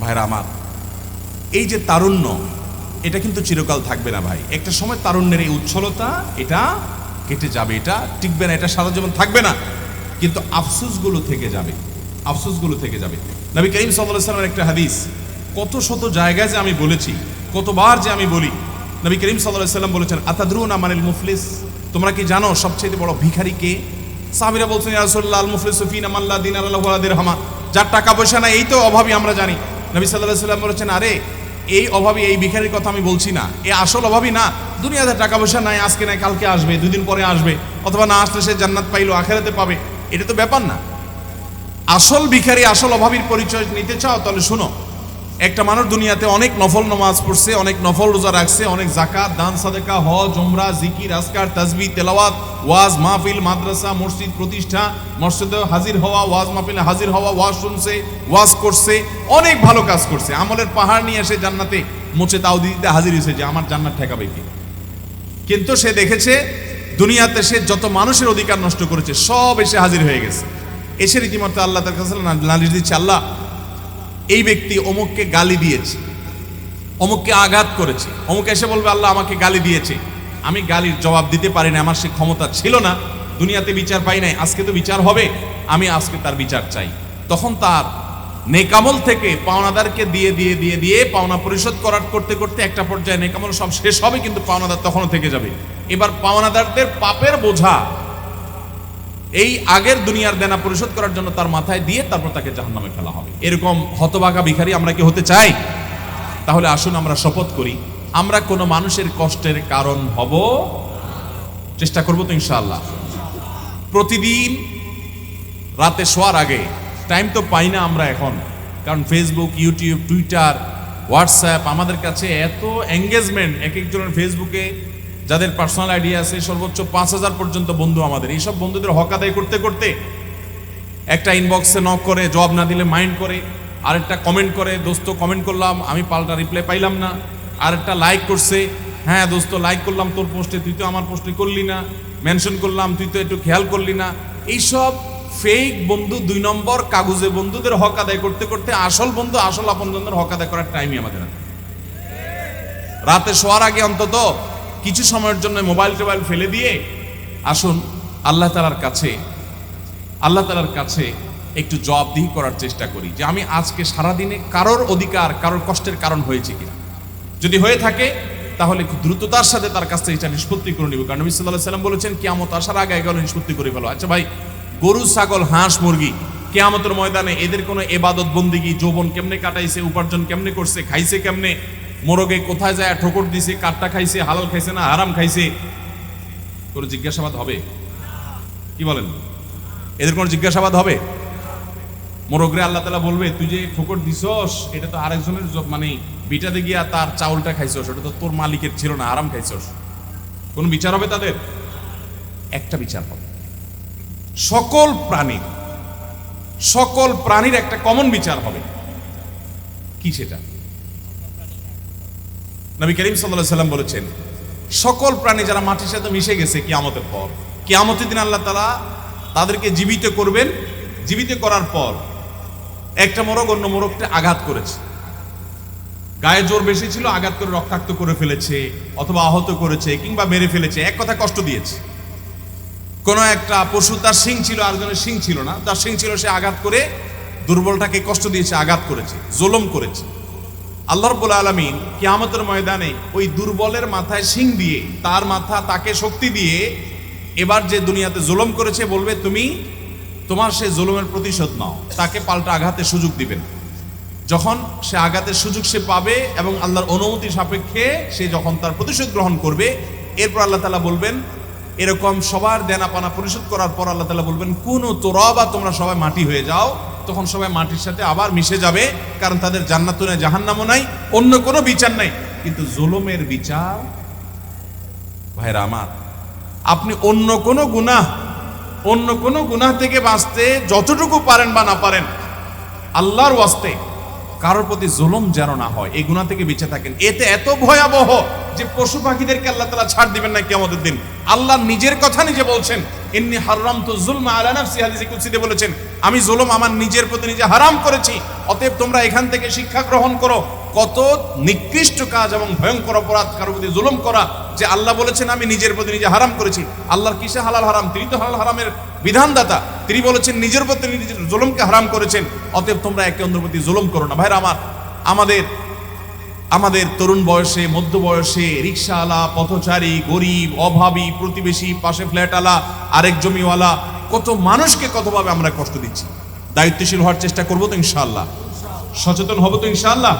ভাইরা আমার, এই যে তারুণ্য, এটা কিন্তু চিরকাল থাকবে না ভাই। একটা সময় তারুণ্যের এই উচ্ছলতা, এটা কেটে যাবে, এটা টিকবে না, এটা সারা জীবন থাকবে না। কিন্তু আফসোসগুলো থেকে যাবে, আফসোসগুলো থেকে যাবে। নবী করিম সাল্লামের একটা হাদিস, কত শত জায়গায় যে আমি বলেছি, কতবার যে আমি বলি, নবী করিম সাল্লাহ সাল্লাম বলেছেন, আতাদ্রুন আমানিল মুফলিস? তোমরা কি জানো সবচেয়ে বড় ভিখারি কে? সাহাবিরা বলছেন, ইয়া রাসূলুল্লাহ, আল মুফলিসু ফিনা মাল্লা দিনার আল্লাহ দিরহামা। যার টাকা পয়সা নাই, এই তো অভাবী আমরা জানি। নবী সাল্লাহ সাল্লাম বলেছেন, আরে, এই অভাবী এই ভিখারির কথা আমি বলছি না। এ আসল অভাবই না। দুনিয়াতে টাকা পয়সা নাই, আজকে নাই, কালকে আসবে, দুদিন পরে আসবে, অথবা না আসলে সে জান্নাত পাইলো, আখেরাতে পাবে। এটা তো ব্যাপার না। আসল ভিখারি, আসল অভাবীর পরিচয় নিতে চাও, তাহলে শোনো একটা মানুষ দুনিয়াতে অনেক নফল নামাজ পড়ছে, অনেক নফল রোজা রাখছে, অনেক জাকাত দান, সাদেকা, হজ, উমরা, জিকির আসকার তাজবি, তেলাওয়াত, ওয়াজ, মাহফিল, মাদ্রাসা, মসজিদ, প্রতিষ্ঠা, মসজিদে হাজির হওয়া, ওয়াজ মাহফিলে হাজির হওয়া, ওয়াজ শুনছে, ওয়াজ করছে, অনেক ভালো কাজ করছে। আমলের পাহাড় নিয়ে এসে জান্নাতে মোচে তাও দিতে হাজির হয়েছে যে, আমার জান্নাত ঠেকাবে কি? কিন্তু সে দেখেছে, দুনিয়াতে সে যত মানুষের অধিকার নষ্ট করেছে, সব এসে হাজির হয়ে গেছে। এসে রীতিমতো আল্লাহ তার কাছে নালিশ দিচ্ছে, আল্লাহ এই ব্যক্তি অমুককে গালি দিয়েছে, অমুককে আঘাত করেছে। অমুক এসে বলবে, আল্লাহ আমাকে গালি দিয়েছে। আমি গালির জবাব দিতে পারি না আমার সে ক্ষমতা ছিল না। দুনিয়াতে বিচার পাই নাই, আজকে তো বিচার হবে, আমি আজকে তার বিচার চাই। তখন তার নেকামল থেকে পাওনাদারকে দিয়ে দিয়ে দিয়ে দিয়ে পাওনা পরিশোধ করার করতে করতে একটা পর্যায়ে নেকামল সব শেষ হবে, কিন্তু পাওনাদার তখনও থেকে যাবে। এবার পাওনাদারদের পাপের বোঝা এই আগের দুনিয়ার দেনা পরিশোধ করার জন্য তার মাথায় দিয়ে তারপর তাকে জাহান্নামে ফেলা হবে। এরকম হতবাগা ভিখারি আমরা কি হতে চাই? তাহলে আসুন আমরা শপথ করি। আমরা কোনো মানুষের কষ্টের কারণ হব? চেষ্টা করব তো ইনশাআল্লাহ। প্রতিদিন রাতে শোয়ার আগে টাইম তো পাই না আমরা এখন। কারণ ফেসবুক ইউটিউব টুইটার হোয়াটসঅ্যাপ আমাদের কাছে এত এঙ্গেজমেন্ট এক একজনের ফেসবুকে যাদের পার্সোনাল আইডিয়া আছে, সর্বোচ্চ পাঁচ হাজার পর্যন্ত বন্ধু আমাদের। এইসব বন্ধুদের হক আদায় করতে করতে একটা ইনবক্সে নক করে, জবাব না দিলে মাইন্ড করে, আরেকটা কমেন্ট করে, দোস্ত কমেন্ট করলাম, আমি পাল্টা রিপ্লাই পাইলাম না। আরেকটা লাইক করছে হ্যাঁ দোস্ত লাইক করলাম তোর পোস্টে তুই তো আমার পোস্টে করলি না। মেনশন করলাম, তুই তো একটু খেয়াল করলি না। এইসব ফেক বন্ধু দুই নম্বর কাগজে বন্ধুদের হক আদায় করতে করতে আসল বন্ধু, আসল আপনজনদের হক আদায় করার টাইমই আমাদের রাতে শোয়ার আগে অন্তত কিছু সময়ের জন্য মোবাইল টোবাইল ফেলে দিয়ে আসুন, আল্লাহ তালার কাছে, আল্লাহ তালার কাছে একটু জবাবদিহি করার চেষ্টা করি যে আমি আজকে সারাদিনে কারোর অধিকার, কারোর কষ্টের কারণ হয়েছে কিনা। যদি হয়ে থাকে, তাহলে খুব দ্রুততার সাথে তার কাছ থেকে নিষ্পত্তি করে নিব। কারণ সাল্লাহ সাল্লাম বলেছেন, কিয়ামত আসার আগে এগুলো নিষ্পত্তি করে ফেলো। আচ্ছা ভাই, গরু, ছাগল, হাঁস, মুরগি, কেয়ামতের ময়দানে এদের কোনো এবাদত, বন্দিগি, যৌবন কেমনে কাটাইছে, উপার্জন কেমনে করছে, খাইছে কেমনে মোরগে কোথায় যায়, ঠোকর দিছে কাঠটা খাইছে, হালাল খাইছে না, হারাম খাইছে? কোনো জিজ্ঞাসাবাদ হবে। কি বলেন? এদের কোনো জিজ্ঞাসাবাদ হবে? মোরগরে আল্লাহ তালা বলবে, তুই যে ঠোকর দিছস, এটা তো আরেকজনের মানে বিটাতে গিয়া তার চাউলটা খাইছস, ওটা তো তোর মালিকের ছিল না আরাম খাইছস। কোন বিচার হবে তাদের? একটা বিচার হবে। সকল প্রাণী, সকল প্রাণীর একটা কমন বিচার হবে। কি সেটা? নবী করিম সাল্লাহ সাল্লাম বলেছেন, সকল প্রাণী যারা মাটির সাথে মিশে গেছে কিয়ামতের পর, কিয়ামতের দিন আল্লাহ তালা তাদেরকে জীবিত করবেন, জীবিত করার পর একটা মোরগ অন্য মোরগটা আঘাত করেছে। গায়ে জোর বেশি ছিল, আঘাত করে রক্তাক্ত করে ফেলেছে, অথবা আহত করেছে কিংবা মেরে ফেলেছে, এক কথা কষ্ট দিয়েছে। কোনো একটা পশু, তার শিং ছিল, আরেকজনের শিং ছিল না, তার শিং ছিল, সে আঘাত করে দুর্বলটাকে কষ্ট দিয়েছে, আঘাত করেছে, জুলুম করেছে। আল্লাহ রব্বুল আলমিন কিয়ামতের ময়দানে ওই দুর্বলের মাথায় শিং দিয়ে, তার মাথা তাকে শক্তি দিয়ে এবার যে দুনিয়াতে জুলম করেছে, বলবে, তুমি তোমার সে জুলুমের প্রতিশোধ নাও। তাকে পাল্টা আঘাতের সুযোগ দিবেন। যখন সে আঘাতের সুযোগ সে পাবে এবং আল্লাহর অনুমতি সাপেক্ষে সে যখন তার প্রতিশোধ গ্রহণ করবে, এরপর আল্লাহ তালা বলবেন, এরকম সবার দেনা পানা পরিশোধ করার পর আল্লাহ তালা বলবেন, কোন তোরা বা তোমরা সবাই মাটি হয়ে যাও। তখন সবাই মাটির সাথে আবার মিশে যাবে, কারণ তাদের জান্নাত নেই, জাহান্নামও নাই, অন্য কোনো বিচার নাই। কিন্তু জুলুমের বিচার, ভাইরা আমার, আপনি অন্য কোনো গুনাহ, অন্য কোনো গুনাহ থেকে বাঁচতে যতটুকু পারেন বা না পারেন, আল্লাহর ওয়াস্তে কারোর প্রতি জুলুম যেন না হয়, এই গুণা থেকে বেঁচে থাকেন। এতে এত ভয়াবহ যে পশু পাখিদেরকে আল্লাহ তালা ছাড় দিবেন না কেমতের দিন। আল্লাহ নিজের কথা নিজে বলছেন এমনি হারাম তো জুলমা আলা নাফসি হাদিসে বলেছেন, আমি জুলুম আমার নিজের প্রতি নিজে হারাম করেছি, অতএব তোমরা এখান থেকে শিক্ষা গ্রহণ করো। কত নিকৃষ্ট কাজ এবং ভয়ঙ্কর অপরাধ কারও প্রতি জুলুম করা, যে আল্লাহ বলেছেন, আমি নিজের প্রতি নিজে হারাম করেছি। আল্লাহর কিসে হালাল হারাম? তিনি তো হালাল হারামের বিধানদাতা। তিনি বলেছেন, নিজের প্রতি নিজের জুলুমকে হারাম করেছেন। অতএব তোমরা একে অন্যের প্রতি জুলুম করো না। ভাইরা, আমার, আমাদের আমাদের তরুণ বয়সে, মধ্য বয়সে রিক্সাওয়ালা, পথচারী, গরিব, অভাবী, প্রতিবেশী, পাশে ফ্ল্যাটওয়ালা, আরেক জমিওয়ালা, কত মানুষকে কতভাবে আমরা কষ্ট দিচ্ছি। দায়িত্বশীল হওয়ার চেষ্টা করব তো ইনশাআল্লাহ। সচেতন হব তো ইনশাআল্লাহ।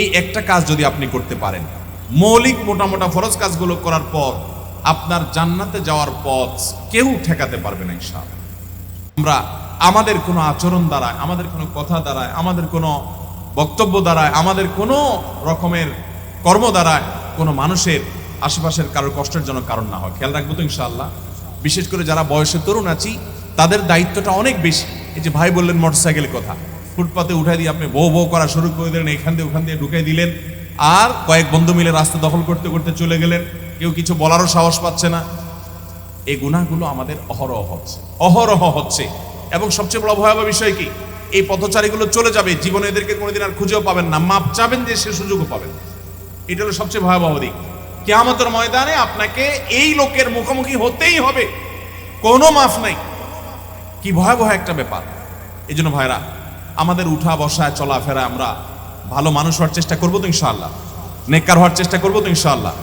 এই একটা কাজ যদি আপনি করতে পারেন, মৌলিক মোটা মোটা ফরজ কাজগুলো করার পর, আপনার জান্নাতে যাওয়ার পথ কেউ ঠেকাতে পারবে না ইনশাআল্লাহ। আমরা আমাদের কোনো আচরণ দ্বারা আমাদের কোনো কথা দ্বারায়, আমাদের কোনো বক্তব্য দ্বারায়, আমাদের কোনো রকমের কর্ম দ্বারায় কোনো মানুষের আশেপাশের কারোর কষ্টের জন্য কারণ না হয়। খেয়াল রাখব তো ইনশাআল্লাহ। বিশেষ করে যারা বয়সে তরুণ আছি, তাদের দায়িত্বটা অনেক বেশি। এই যে ভাই বললেন মোটরসাইকেলের কথা। ফুটপাতে উঠাই দিয়ে আপনি বউ বউ করা শুরু করে দিলেন, এখান দিয়ে ওখান দিয়ে ঢুকাই দিলেন। আর কয়েক বন্ধু মিলে রাস্তা দখল করতে করতে চলে গেলেন। কেউ কিছু বলারও সাহস পাচ্ছে না। এই গুণাগুলো আমাদের অহরহ হচ্ছে অহরহ হচ্ছে। এবং সবচেয়ে বড় ভয়াবহ বিষয় কি? এই পথচারীগুলো চলে যাবে, জীবনে এদেরকে কোনোদিন আর খুঁজেও পাবেন না। মাপ চাবেন যে সে সুযোগও পাবেন। এটা হলো সবচেয়ে ভয়াবহ দিক। কেয়ামতের ময়দানে আপনাকে এই লোকের মুখোমুখি হতেই হবে। কোনো মাফ নাই। কি ভয়াবহ একটা ব্যাপার। এই জন্য ভাইরা আমাদের উঠা বসায় চলাফেরা আমরা ভালো মানুষ হওয়ার চেষ্টা করব তো ইনশাআল্লাহ। নেককার হওয়ার চেষ্টা করব তো ইনশাআল্লাহ।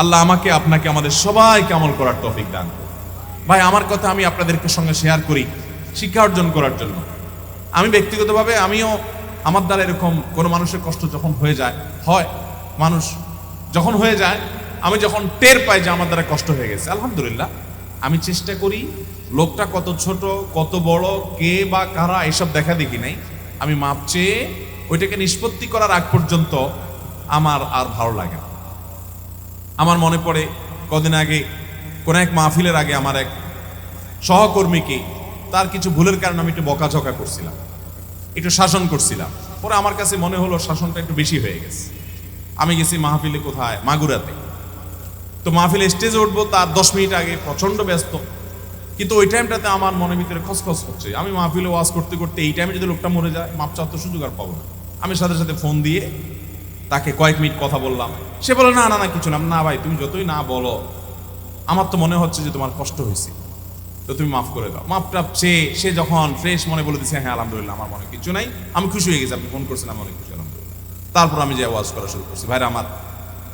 আল্লাহ আমাকে, আপনাকে, আমাদের সবাইকে আমল করার তৌফিক দান ভাই, আমার কথা আমি আপনাদেরকে সঙ্গে শেয়ার করি, শিক্ষা অর্জন করার জন্য। আমি ব্যক্তিগতভাবে আমিও, আমার দ্বারা এরকম কোনো মানুষের কষ্ট যখন হয়ে যায়, হয়, মানুষ যখন হয়ে যায়, আমি যখন টের পাই যে আমার দ্বারা কষ্ট হয়ে গেছে, আলহামদুলিল্লাহ। আমি চেষ্টা করি, লোকটা কত ছোট, কত বড়, কে বা কারা, এসব দেখা দেখি নাই। আমি মাপ চেয়ে ওইটাকে নিষ্পত্তি করার আগ পর্যন্ত আমার আর ভালো লাগে না। আমার মনে পড়ে কদিন আগে, কোন এক মাহফিলের আগে আমার এক সহকর্মীকে তার কিছু ভুলের কারণে আমি একটু বকাঝকা করছিলাম। একটু শাসন করছিলাম। পরে আমার কাছে মনে হলো শাসনটা একটু বেশি হয়ে গেছে। আমি গেছি মাহফিলে কোথায়? মাগুরাতে। তো মাহফিলে স্টেজে উঠবো, তার দশ মিনিট আগে প্রচণ্ড ব্যস্ত কিন্তু ওই টাইমটাতে আমার মনের ভিতরে খসখস হচ্ছে। আমি মাহফিলে ওয়াজ করতে করতে এই টাইমে যদি লোকটা মরে যায়, মাপ চাওয়ার তো সুযোগ আর পাবো না। আমি সাথে সাথে ফোন দিয়ে তাকে কয়েক মিনিট কথা বললাম। সে বলে না না না, কিছু না। না ভাই, তুমি যতই না বলো, আমার তো মনে হচ্ছে যে তোমার কষ্ট হয়েছে। তো তুমি মাফ করে দাও। মাফ টাপ চেয়ে সে যখন ফ্রেশ মনে বলে দিচ্ছে হ্যাঁ আলহামদুলিল্লাহ, আমার মনে কিছু নাই। আমি খুশি হয়ে গেছি, আপনি ফোন করছেন আমি অনেক খুশি, আলহামদুলিল্লাহ। তারপর আমি যে ওয়াজ করা শুরু করছি, ভাইরা, আমার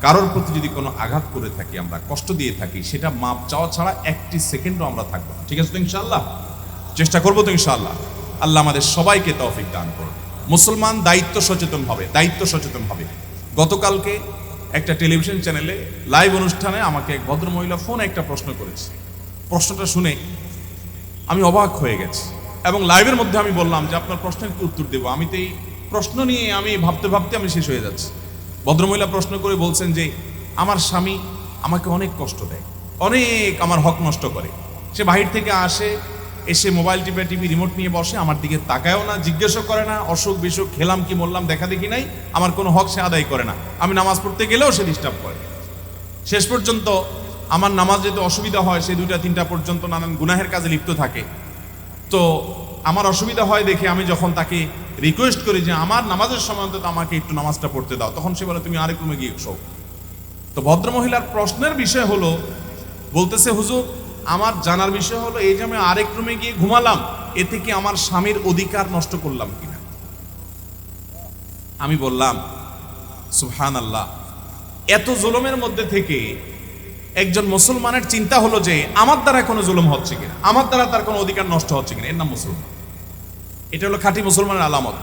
কারোর প্রতি যদি কোনো আঘাত করে থাকি, আমরা কষ্ট দিয়ে থাকি, সেটা মাপ চাওয়া ছাড়া একটি সেকেন্ডও আমরা থাকব না। ঠিক আছে তো ইনশাল্লাহ চেষ্টা করব তো ইনশাল্লাহ আল্লাহ আমাদের সবাইকে তৌফিক দান করুন। মুসলমান দায়িত্ব সচেতন হবে, দায়িত্ব সচেতন হবে। গতকালকে একটা টেলিভিশন চ্যানেলে লাইভ অনুষ্ঠানে আমাকে এক ভদ্রমহিলা ফোনে একটা প্রশ্ন করেছে। প্রশ্নটা শুনে আমি অবাক হয়ে গেছি এবং লাইভের মধ্যে আমি বললাম যে, আপনার প্রশ্নের কি উত্তর দেবো? আমি তো এই প্রশ্ন নিয়ে আমি ভাবতে ভাবতে আমি শেষ হয়ে যাচ্ছি। ভদ্রমহিলা প্রশ্ন করে বলছেন যে, আমার স্বামী আমাকে অনেক কষ্ট দেয়, অনেক আমার হক নষ্ট করে। সে বাহির থেকে আসে, এসে মোবাইল টিপে টিভি রিমোট নিয়ে বসে, আমার দিকে তাকায়ও না, জিজ্ঞেসও করে না, অসুখ বিসুখ, খেলাম কি বললাম দেখা দেখি নাই, আমার কোনো হক সে আদায় করে না। আমি নামাজ পড়তে গেলেও সে ডিস্টার্ব করে। শেষ পর্যন্ত আমার নামাজ যেতে অসুবিধা হয় সে দুইটা তিনটা পর্যন্ত নানান গুনাহের কাজে লিপ্ত থাকে। তো আমার অসুবিধা হয় দেখে আমি যখন তাকে রিকোয়েস্ট করি যে আমার নামাজের সময় অন্তত আমাকে একটু নামাজটা পড়তে দাও। তখন সে বলে, তুমি আরেক রুমে গিয়ে শো তো ভদ্রমহিলার প্রশ্নের বিষয় হলো, বলতেছে, হুজুর, আমার জানার বিষয় হলো, এই যে আমি আরেক রুমে গিয়ে ঘুমালাম, এতে কি আমার স্বামীর অধিকার নষ্ট করলাম কিনা? আমি বললাম সুহান আল্লাহ এত জুলুমের মধ্যে থেকে একজন মুসলমানের চিন্তা হলো যে, আমার দ্বারা কোনো জুলুম হচ্ছে কিনা? আমার দ্বারা তার কোনো অধিকার নষ্ট হচ্ছে কিনা? এর নাম মুসলমান। এটা হলো খাঁটি মুসলমানের আলামত।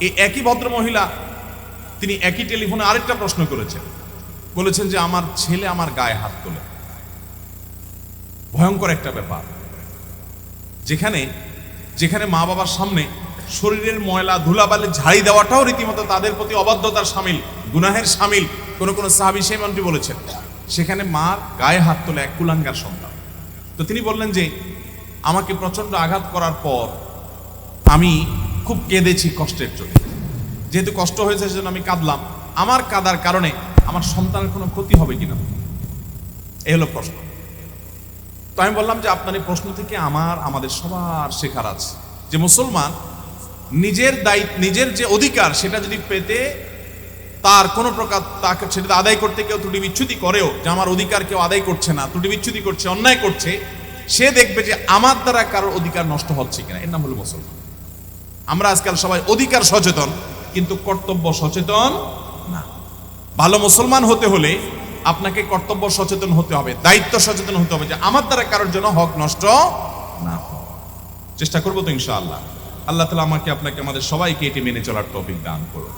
এই একই ভদ্র মহিলা তিনি একই টেলিফোনে আরেকটা প্রশ্ন করেছেন। বলেছেন যে, আমার ছেলে আমার গায়ে হাত তোলে। ভয়ঙ্কর একটা ব্যাপার। যেখানে যেখানে মা বাবার সামনে শরীরের ময়লা, ধুলাবালি, ঝাড়ি দেওয়াটাও রীতিমতো তাদের প্রতি অবাধ্যতার সামিল, গুনাহের সামিল, কোন কোনো সাহাবি সেমনটি বলেছেন। সেখানে মার গায়ে হাত তোলে এক কুলাঙ্গার সন্তান। তো তিনি বললেন যে, আমাকে প্রচণ্ড আঘাত করার পর আমি খুব কেঁদেছি কষ্টের জন্য যেহেতু কষ্ট হয়েছে সেজন্য আমি কাঁদলাম। আমার কাদার কারণে আমার সন্তানের কোনো ক্ষতি হবে কিনা? এই হলো প্রশ্ন। তো আমি বললাম যে আপনার এই প্রশ্ন থেকে আমার, আমাদের সবার শেখার আছে। যে মুসলমান নিজের দায়িত্ব, নিজের যে অধিকার সেটা যদি পেতে তার কোনো প্রকার তাকে সেটা আদায় করতে কেউ ত্রুটি বিচ্ছুতি করেও, যে আমার অধিকার কেউ আদায় করছে না, ত্রুটি বিচ্ছুতি করছে, অন্যায় করছে, সে দেখবে যে আমার দ্বারা কারোর অধিকার নষ্ট হচ্ছে কিনা। এর নাম হলো মুসলমান। আমরা আজকাল সবাই অধিকার সচেতন, কিন্তু কর্তব্য সচেতন না। ভালো মুসলমান হতে হলে আপনাকে কর্তব্য সচেতন হতে হবে, দায়িত্ব সচেতন হতে হবে যে আমার দ্বারা কারোর জন্য হক নষ্ট না। চেষ্টা করব তো ইনশাআল্লাহ। আল্লাহ তালা আমাকে, আপনাকে, আমাদের সবাইকে এটি মেনে চলার তৌফিক দান করুন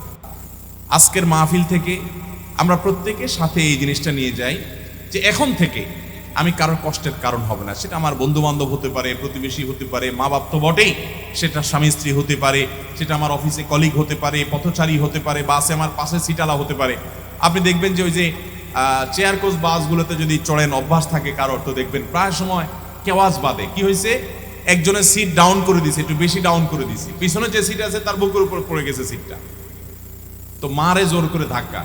আজকের মাহফিল থেকে আমরা প্রত্যেকে সাথে এই জিনিসটা নিয়ে যাই যে এখন থেকে আমি কারোর কষ্টের কারণ হবে না, সেটা আমার বন্ধু বান্ধব হতে পারে, প্রতিবেশী হতে পারে মা বাপ তো বটেই। সেটা স্বামী স্ত্রী হতে পারে, সেটা আমার অফিসে কলিগ হতে পারে, পথচারী হতে পারে, বাসে আমার পাশে সিটালা হতে পারে। আপনি দেখবেন যে ওই যে চেয়ার কোচ বাসগুলোতে যদি চড়েন, অভ্যাস থাকে কারোর, তো দেখবেন প্রায় সময় কেওয়াজ বাদে। কি হয়েছে? একজনের সিট ডাউন করে দিছে, একটু বেশি ডাউন করে দিছে। পিছনে যে সিট আছে, তার বুকের উপর পড়ে গেছে সিটটা তো মারে জোর করে ধাক্কা।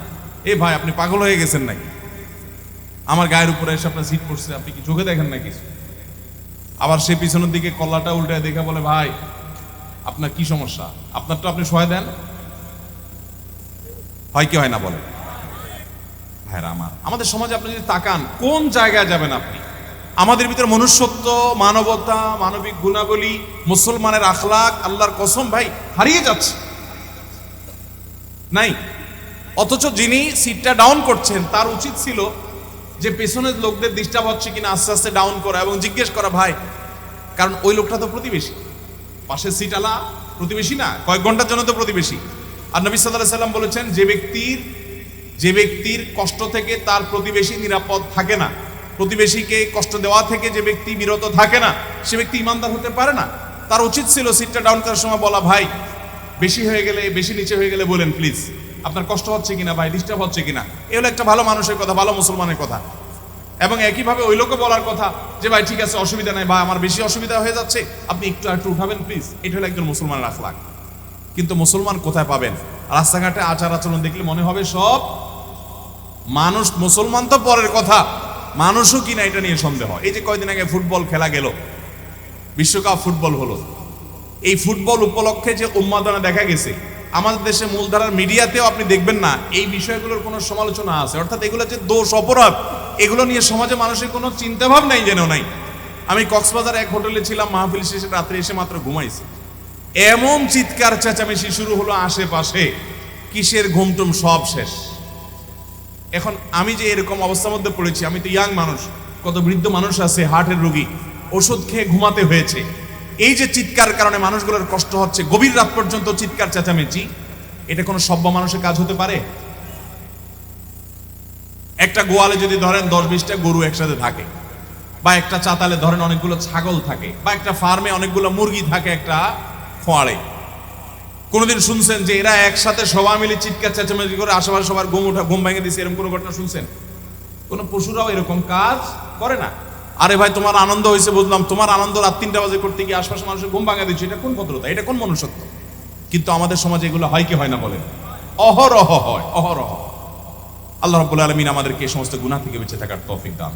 এ ভাই, আপনি পাগল হয়ে গেছেন নাকি? আমার গায়ের উপরে এসে আপনার সিট পড়ছে, আপনি কি চোখে দেখেন না কিছু আবার সে পিছনের দিকে কল্লাটা উল্টায় দেখে বলে, ভাই আপনার কি সমস্যা? আপনার তো আপনি সহায় দেন। হয় কি হয় না বলে ভাইরা আমার, আমাদের সমাজে আপনি যদি তাকান, কোন জায়গায় যাবেন আপনি? আমাদের ভিতরে মনুষ্যত্ব, মানবতা, মানবিক গুণাবলী, মুসলমানের আখলাক, আল্লাহর কসম, ভাই, হারিয়ে যাচ্ছে। নাই। অথচ যিনি সিটটা ডাউন করছেন, তার উচিত ছিল যে পেছনের লোকদের ডিস্টার্ব হচ্ছে কিনা, আস্তে আস্তে ডাউন করা এবং জিজ্ঞেস করা, ভাই, কারণ ওই লোকটা তো প্রতিবেশী। পাশের সিট আলা প্রতিবেশী না? কয়েক ঘণ্টার জন্য তো প্রতিবেশী। আর নবী সাল্লাহ সাল্লাম বলেছেন, যে ব্যক্তির যে ব্যক্তির কষ্ট থেকে তার প্রতিবেশী নিরাপদ থাকে না। প্রতিবেশীকে কষ্ট দেওয়া থেকে যে ব্যক্তি বিরত থাকে না, সে ব্যক্তি ইমানদার হতে পারে না। তার উচিত ছিল সিটটা ডাউন করার সময় বলা, ভাই, বেশি হয়ে গেলে, বেশি নিচে হয়ে গেলে বলেন প্লিজ আপনার কষ্ট হচ্ছে কিনা ভাই? ডিস্টার্ব হচ্ছে কিনা? এ হলো একটা ভালো মানুষের কথা, ভালো মুসলমানের কথা। এবং একইভাবে ওই লোকও বলার কথা যে, ভাই, ঠিক আছে, অসুবিধা নাই বা আমার বেশি অসুবিধা হয়ে যাচ্ছে। আপনি একটু একটু উঠাবেন প্লিজ এটা হলো একজন মুসলমানের আখলাক। কিন্তু মুসলমান কোথায় পাবেন? রাস্তাঘাটে আচার আচরণ দেখলে মনে হবে সব মানুষ মুসলমান তো পরের কথা। মানুষও কিনা এটা নিয়ে সন্দেহ? এই যে কয়দিন আগে ফুটবল খেলা গেল, বিশ্বকাপ ফুটবল হলো। এই ফুটবল উপলক্ষে যে উন্মাদনা দেখা গেছে, আমাদের দেশে মূলধারার মিডিয়াতেও আপনি দেখবেন না, এই বিষয়গুলোর কোনো সমালোচনা আছে। অর্থাৎ এগুলো যে দোষ, অপরাধ। এগুলো নিয়ে সমাজে মানুষের কোনো চিন্তাভাব নাই যেন নাই। আমি কক্সবাজার এক হোটেলে ছিলাম, মাহফিল শেষে রাত্রে এসে মাত্র ঘুমাইছি। এমন চিৎকার চেঁচামেচি শুরু হলো আশেপাশে। কিসের ঘুমটুম সব শেষ। এখন আমি যে এরকম অবস্থার মধ্যে পড়েছি, আমি তো ইয়াং মানুষ, কত বৃদ্ধ মানুষ আছে, হার্টের রোগী, ওষুধ খেয়ে ঘুমাতে হয়েছে। এই যে চিৎকার কারণে মানুষগুলোর কষ্ট হচ্ছে, গভীর রাত পর্যন্ত চিৎকার, চেঁচামেচি, এটা কোনো সভ্য মানুষের কাজ হতে পারে? একটা গোয়ালে যদি ধরেন দশ বিশটা গরু একসাথে থাকে, বা একটা চাতালে ধরেন অনেকগুলো ছাগল থাকে, বা একটা ফার্মে অনেকগুলো মুরগি থাকে একটা খোয়াড়ে কোনোদিন শুনছেন যে এরা একসাথে সবাই মিলে চিৎকার, চেঁচামেচি করে আশেপাশে সবার ঘুম উঠা, ঘুম ভেঙে দিছে, এরকম কোনো ঘটনা শুনছেন? কোনো পশুরাও এরকম কাজ করে না? আরে ভাই, তোমার আনন্দ হয়েছে বুঝলাম, তোমার আনন্দ রাত তিনটা বাজে করতে গিয়ে আশপাশে মানুষের ঘুম ভাঙা দিচ্ছে, এটা কোন ভদ্রতা? এটা কোন মনুষ্যত্ব? কিন্তু আমাদের সমাজে এগুলো হয় কি হয় না বলেন? অহরহ হয়, অহরহ। আল্লাহ রব্বুল আলমিন আমাদেরকে এই সমস্ত গুণা থেকে বেঁচে থাকার তৌফিক দান।